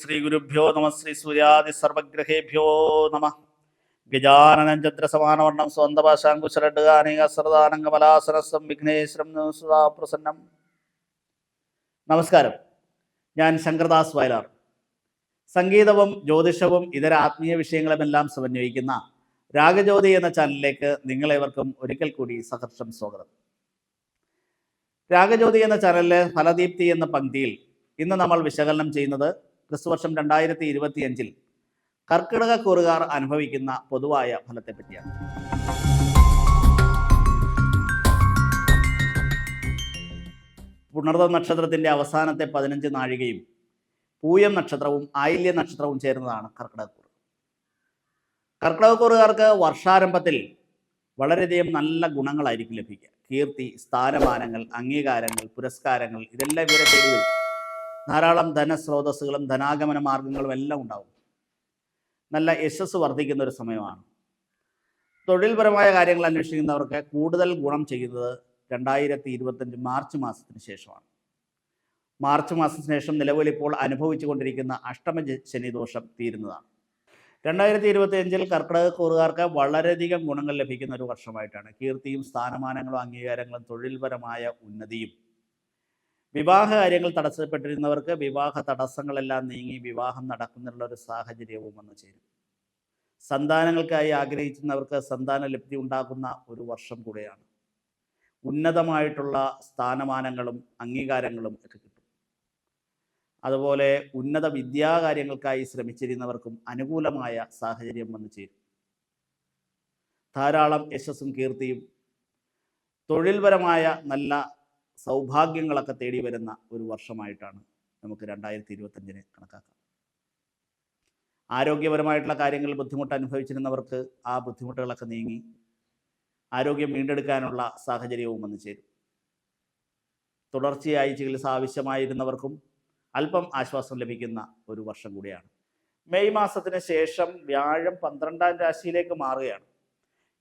ശ്രീ ഗുരുഭ്യോ നമ ശ്രീ സൂര്യാദി സർവഗ്രഹേഭ്യോ നമ. ഗജാനനം ചന്ദ്രസമാനവർണം സ്വന്തഭാഷാങ്കുശലഡ്ഗാനിക സർദാനംഗമലാസനസം വിഘ്നേശ്വരം പ്രസന്നം നമസ്കാരം. ഞാൻ ശങ്കർദാസ് വയലാർ. സംഗീതവും ജ്യോതിഷവും ഇതര ആത്മീയ വിഷയങ്ങളുമെല്ലാം സമന്വയിക്കുന്ന രാഗജ്യോതി എന്ന ചാനലിലേക്ക് നിങ്ങളേവർക്കും ഒരിക്കൽ കൂടി സഹർഷം സ്വാഗതം. രാഗജ്യോതി എന്ന ചാനലിലെ ഫലദീപ്തി എന്ന പങ്ക്തിയിൽ ഇന്ന് നമ്മൾ വിശകലനം ചെയ്യുന്നത് ക്രിസ്തുവർഷം രണ്ടായിരത്തി ഇരുപത്തി അഞ്ചിൽ കർക്കിടക കൂറുകാർ അനുഭവിക്കുന്ന പൊതുവായ ഫലത്തെപ്പറ്റിയാണ് പുണർത നക്ഷത്രത്തിന്റെ അവസാനത്തെ പതിനഞ്ച് നാഴികയും പൂയം നക്ഷത്രവും ആയില്യ നക്ഷത്രവും ചേരുന്നതാണ് കർക്കിടകക്കൂർ കർക്കിടകക്കൂറുകാർക്ക് വർഷാരംഭത്തിൽ വളരെയധികം നല്ല ഗുണങ്ങളായിരിക്കും ലഭിക്കുക. കീർത്തി സ്ഥാനമാനങ്ങൾ അംഗീകാരങ്ങൾ പുരസ്കാരങ്ങൾ ഇതെല്ലാം ഇവരെ തേടി വരും. ധാരാളം ധനസ്രോതസ്സുകളും ധനാഗമന മാർഗങ്ങളും എല്ലാം ഉണ്ടാവും. നല്ല യശസ് വർദ്ധിക്കുന്ന ഒരു സമയമാണ്. തൊഴിൽപരമായ കാര്യങ്ങൾ അന്വേഷിക്കുന്നവർക്ക് കൂടുതൽ ഗുണം ചെയ്യുന്നത് രണ്ടായിരത്തി ഇരുപത്തഞ്ച് മാർച്ച് മാസത്തിന് ശേഷമാണ്. മാർച്ച് മാസത്തിന് ശേഷം നിലവിൽ ഇപ്പോൾ അനുഭവിച്ചു കൊണ്ടിരിക്കുന്ന അഷ്ടമ ശനിദോഷം തീരുന്നതാണ് രണ്ടായിരത്തി ഇരുപത്തി അഞ്ചിൽ കർക്കിടക കൂറുകാർക്ക് വളരെയധികം ഗുണങ്ങൾ ലഭിക്കുന്ന ഒരു വർഷമായിട്ടാണ്. കീർത്തിയും സ്ഥാനമാനങ്ങളും അംഗീകാരങ്ങളും തൊഴിൽപരമായ ഉന്നതിയും വിവാഹ കാര്യങ്ങൾ തടസ്സപ്പെട്ടിരുന്നവർക്ക് വിവാഹ തടസ്സങ്ങളെല്ലാം നീങ്ങി വിവാഹം നടക്കുന്നുള്ള ഒരു സാഹചര്യവും വന്നു ചേരും. സന്താനങ്ങൾക്കായി ആഗ്രഹിക്കുന്നവർക്ക് സന്താന ലബ്ധി ഉണ്ടാകുന്ന ഒരു വർഷം കൂടെയാണ്. ഉന്നതമായിട്ടുള്ള സ്ഥാനമാനങ്ങളും അംഗീകാരങ്ങളും ഒക്കെ കിട്ടും. അതുപോലെ ഉന്നത വിദ്യാകാര്യങ്ങൾക്കായി ശ്രമിച്ചിരുന്നവർക്കും അനുകൂലമായ സാഹചര്യം വന്നു ചേരും. ധാരാളം യശസ്സും കീർത്തിയും തൊഴിൽപരമായ നല്ല സൗഭാഗ്യങ്ങളൊക്കെ തേടി വരുന്ന ഒരു വർഷമായിട്ടാണ് നമുക്ക് രണ്ടായിരത്തി ഇരുപത്തഞ്ചിനെ കണക്കാക്കാം. ആരോഗ്യപരമായിട്ടുള്ള കാര്യങ്ങളിൽ ബുദ്ധിമുട്ട് അനുഭവിച്ചിരുന്നവർക്ക് ആ ബുദ്ധിമുട്ടുകളൊക്കെ നീങ്ങി ആരോഗ്യം വീണ്ടെടുക്കാനുള്ള സാഹചര്യവും വന്നു ചേരും. തുടർച്ചയായി ചികിത്സ ആവശ്യമായിരുന്നവർക്കും അല്പം ആശ്വാസം ലഭിക്കുന്ന ഒരു വർഷം കൂടിയാണ്. മെയ് മാസത്തിന് ശേഷം വ്യാഴം പന്ത്രണ്ടാം രാശിയിലേക്ക് മാറുകയാണ്.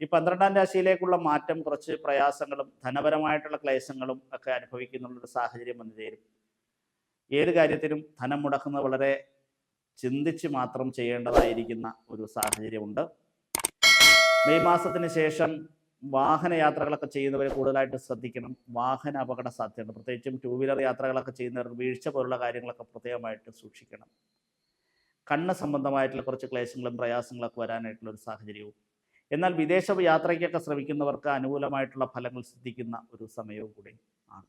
ഈ പന്ത്രണ്ടാം രാശിയിലേക്കുള്ള മാറ്റം കുറച്ച് പ്രയാസങ്ങളും ധനപരമായിട്ടുള്ള ക്ലേശങ്ങളും ഒക്കെ അനുഭവിക്കുന്നുള്ളൊരു സാഹചര്യം വന്നു ചേരും. ഏത് കാര്യത്തിനും ധനം മുടക്കുന്നത് വളരെ ചിന്തിച്ച് മാത്രം ചെയ്യേണ്ടതായിരിക്കുന്ന ഒരു സാഹചര്യമുണ്ട്. മെയ് മാസത്തിന് ശേഷം വാഹനയാത്രകളൊക്കെ ചെയ്യുന്നവർ കൂടുതലായിട്ട് ശ്രദ്ധിക്കണം. വാഹന അപകട സാധ്യതയുണ്ട്. പ്രത്യേകിച്ചും ടൂ വീലർ യാത്രകളൊക്കെ ചെയ്യുന്നവർ വീഴ്ച പോലുള്ള കാര്യങ്ങളൊക്കെ പ്രത്യേകമായിട്ട് സൂക്ഷിക്കണം. കണ്ണ് സംബന്ധമായിട്ടുള്ള കുറച്ച് ക്ലേശങ്ങളും പ്രയാസങ്ങളൊക്കെ വരാനായിട്ടുള്ള ഒരു സാഹചര്യവും എന്നാൽ വിദേശ യാത്രയ്ക്കൊക്കെ ശ്രമിക്കുന്നവർക്ക് അനുകൂലമായിട്ടുള്ള ഫലങ്ങൾ സിദ്ധിക്കുന്ന ഒരു സമയവും കൂടി ആണ്.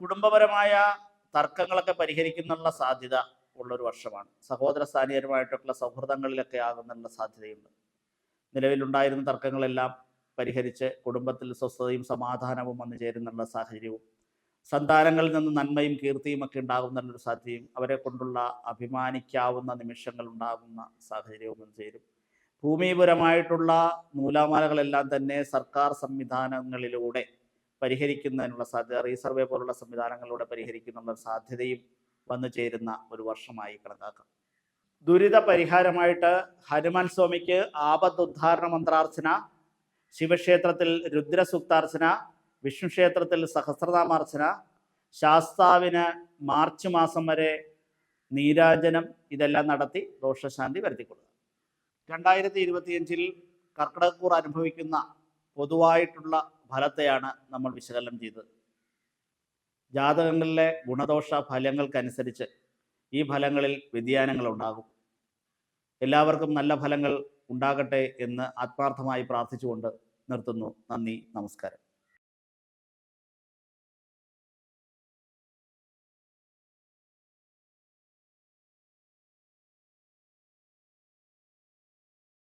കുടുംബപരമായ തർക്കങ്ങളൊക്കെ പരിഹരിക്കുന്നുള്ള സാധ്യത ഉള്ള ഒരു വർഷമാണ്. സഹോദര സ്ഥാനീയരുമായിട്ടുള്ള സൗഹൃദങ്ങളിലൊക്കെ ആകുന്നുള്ള സാധ്യതയുണ്ട്. നിലവിലുണ്ടായിരുന്ന തർക്കങ്ങളെല്ലാം പരിഹരിച്ച് കുടുംബത്തിൽ സ്വസ്ഥതയും സമാധാനവും വന്നു ചേരുന്നുള്ള സാഹചര്യവും സന്താനങ്ങളിൽ നിന്ന് നന്മയും കീർത്തിയും ഒക്കെ ഉണ്ടാകുന്നുള്ളൊരു സാധ്യതയും അവരെ കൊണ്ടുള്ള അഭിമാനിക്കാവുന്ന നിമിഷങ്ങൾ ഉണ്ടാകുന്ന സാഹചര്യവും ചേരും. ഭൂമിപരമായിട്ടുള്ള നൂലാമാലകളെല്ലാം തന്നെ സർക്കാർ സംവിധാനങ്ങളിലൂടെ പരിഹരിക്കുന്നതിനുള്ള സാധ്യത റീസർവേ പോലുള്ള സംവിധാനങ്ങളിലൂടെ പരിഹരിക്കുന്നുള്ള സാധ്യതയും വന്നു ചേരുന്ന ഒരു വർഷമായി കണക്കാക്കാം. ദുരിത പരിഹാരമായിട്ട് ഹനുമാൻ സ്വാമിക്ക് ആപത്തുദ്ധാരണ മന്ത്രാർച്ചന ശിവക്ഷേത്രത്തിൽ രുദ്രസൂക്താർച്ചന വിഷ്ണുക്ഷേത്രത്തിൽ സഹസ്രനാമാർച്ചന ശാസ്താവിന് മാർച്ച് മാസം വരെ നീരാജനം ഇതെല്ലാം നടത്തി ദോഷശാന്തി വരുത്തിക്കൊള്ളുക. രണ്ടായിരത്തി ഇരുപത്തിയഞ്ചിൽ കർക്കിടകക്കൂർ അനുഭവിക്കുന്ന പൊതുവായിട്ടുള്ള ഫലത്തെയാണ് നമ്മൾ വിശകലനം ചെയ്തത്. ജാതകങ്ങളിലെ ഗുണദോഷ ഫലങ്ങൾക്കനുസരിച്ച് ഈ ഫലങ്ങളിൽ വ്യതിയാനങ്ങൾ ഉണ്ടാകും എല്ലാവർക്കും നല്ല ഫലങ്ങൾ ഉണ്ടാകട്ടെ എന്ന് ആത്മാർത്ഥമായി പ്രാർത്ഥിച്ചുകൊണ്ട് നിർത്തുന്നു. നന്ദി നമസ്കാരം.